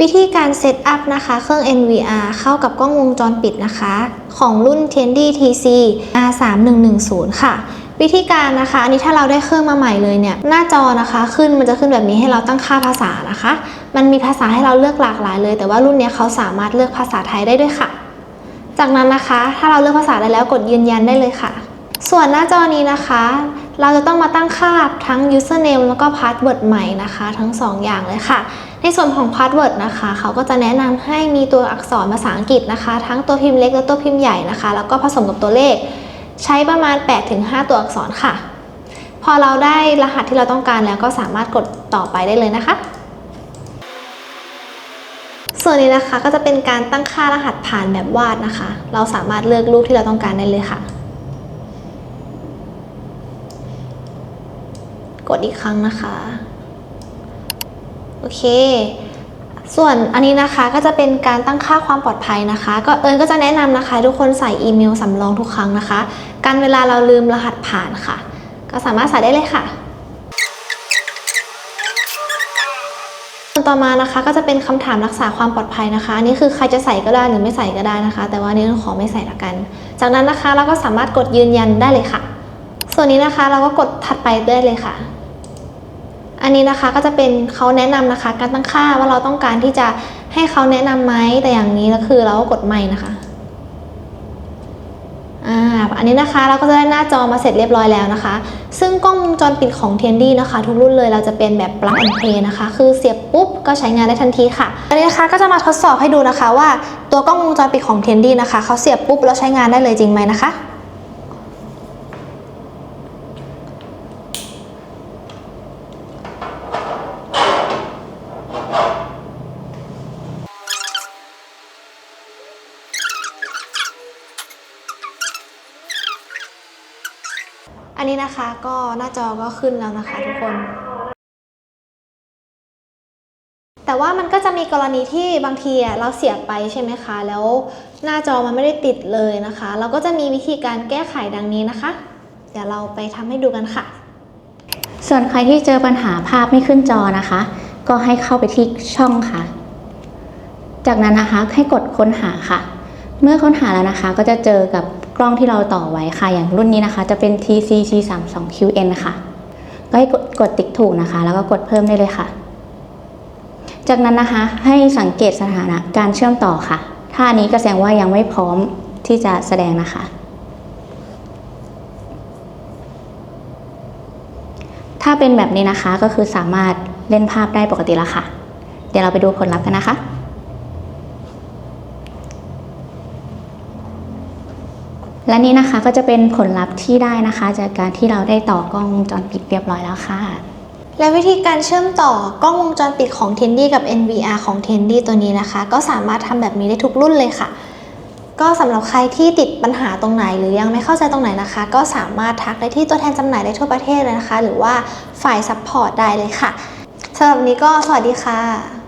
วิธีการเซตอัพนะคะ เครื่อง NVR เข้ากับกล้องวงจรปิดนะคะ ของรุ่น Tandy TC R3110 ค่ะ วิธีการนะคะ อันนี้ถ้าเราได้เครื่องมาใหม่เลยเนี่ย หน้าจอนะคะขึ้นมันจะขึ้นแบบนี้ให้เราตั้งค่าภาษานะคะ มันมีภาษาให้เราเลือกหลากหลายเลย แต่ว่ารุ่นเนี้ยเขาสามารถเลือกภาษาไทยได้ด้วยค่ะ จากนั้นนะคะ ถ้าเราเลือกภาษาได้แล้วกดยืนยันได้เลยค่ะ ส่วนหน้าจอนี้นะคะ เราจะต้องมาตั้งค่าทั้ง username แล้วก็ password ใหม่นะคะ ทั้ง 2 อย่างเลยค่ะ ในส่วนของ password นะคะ เขาก็จะแนะนำให้มีตัวอักษรภาษาอังกฤษนะคะ ทั้งตัวพิมพ์เล็กและตัวพิมพ์ใหญ่นะคะ แล้วก็ผสมกับตัวเลข ใช้ประมาณ 8-5 ตัวอักษรค่ะ พอเราได้รหัสที่เราต้องการแล้วก็สามารถกดต่อไปได้เลยนะคะส่วนนี้นะคะก็จะเป็นการตั้งค่ารหัสผ่านแบบวาดนะคะ เราสามารถเลือกรูปที่เราต้องการได้เลยค่ะ กดอีกครั้งนะคะ โอเค ส่วนอันนี้นะคะก็จะเป็นการตั้งค่าความปลอดภัยนะคะ ก็เอิญก็จะแนะนำนะคะ ทุกคนใส่อีเมลสำรองทุกครั้งนะคะ การเวลาเราลืมรหัสผ่านค่ะ ก็สามารถใส่ได้เลยค่ะส่วนต่อมานะคะก็จะเป็นคำถามรักษาความปลอดภัยนะคะอันนี้คือใครจะใส่ก็ได้หรือไม่ใส่ก็ได้นะคะ แต่ว่านนี้ขอไม่ใส่ละกัน จากนั้นนะคะเราก็สามารถกดยืนยันได้เลยค่ะ ส่วนนี้นะคะเราก็กดถัดไปได้เลยค่ะ อันนี้นะคะก็จะเป็นเขาแนะนำนะคะ การตั้งค่าว่าเราต้องการที่จะให้เขาแนะนำไหมแต่อย่างนี้ก็คือเราก็กดไม่นะคะอ่าอันนี้นะคะเราก็จะได้หน้าจอมาเสร็จเรียบร้อยแล้วนะคะ ซึ่งกล้องวงจรปิดของ t ทนดี้นะคะ ทุกรุ่นเลยเราจะเป็นแบบ plug and play นะคะ คือเสียบปุ๊บก็ใช้งานได้ทันทีค่ะอันนี้นะคะก็จะมาทดสอบให้ดูนะคะว่าตัวกล้องวงจรปิดของ t ทนดี้นะคะเขาเสียบปุ๊บแล้วใช้งานได้เลยจริงไหมนะคะ อันนี้นะคะก็หน้าจอก็ขึ้นแล้วนะคะทุกคน แต่ว่ามันก็จะมีกรณีที่บางทีเราเสียบไปใช่ไหมคะ แล้วหน้าจอมันไม่ได้ติดเลยนะคะ เราก็จะมีวิธีการแก้ไขดังนี้นะคะ เดี๋ยวเราไปทำให้ดูกันค่ะ ส่วนใครที่เจอปัญหาภาพไม่ขึ้นจอนะคะ ก็ให้เข้าไปที่ช่องค่ะ จากนั้นนะคะให้กดค้นหาค่ะ เมื่อค้นหาแล้วนะคะ ก็จะเจอกับ กล้องที่เราต่อไว้ค่ะ อย่างรุ่นนี้นะคะ จะเป็น TCG 3 2 QN ค่ะ ก็ให้กดกดติ๊กถูกนะคะ แล้วก็กดเพิ่มได้เลยค่ะ จากนั้นนะคะให้สังเกตสถานะการเชื่อมต่อค่ะ ถ้าอันนี้ก็แสดงว่ายังไม่พร้อมที่จะแสดงนะคะ ถ้าเป็นแบบนี้นะคะก็คือสามารถเล่นภาพได้ปกติแล้วค่ะ เดี๋ยวเราไปดูผลลัพธ์กันนะคะ และนี่นะคะก็จะเป็นผลลัพธ์ที่ได้นะคะ จากการที่เราได้ต่อกล้องวงจรปิดเรียบร้อยแล้วค่ะ และวิธีการเชื่อมต่อกล้องวงจรปิดของ t ทนดี้กับ NVR ของ t ทนดี้ตัวนี้นะคะ ก็สามารถทำแบบนี้ได้ทุกรุ่นเลยค่ะ ก็สำหรับใครที่ติดปัญหาตรงไหน หรือยังไม่เข้าใจตรงไหนนะคะ ก็สามารถทักได้ที่ตัวแทนจำหน่ายได้ทั่วประเทศเลยนะคะ หรือว่าฝ่ายซัพพอร์ตได้เลยค่ะสำหรับนี้ก็สวัสดีค่ะ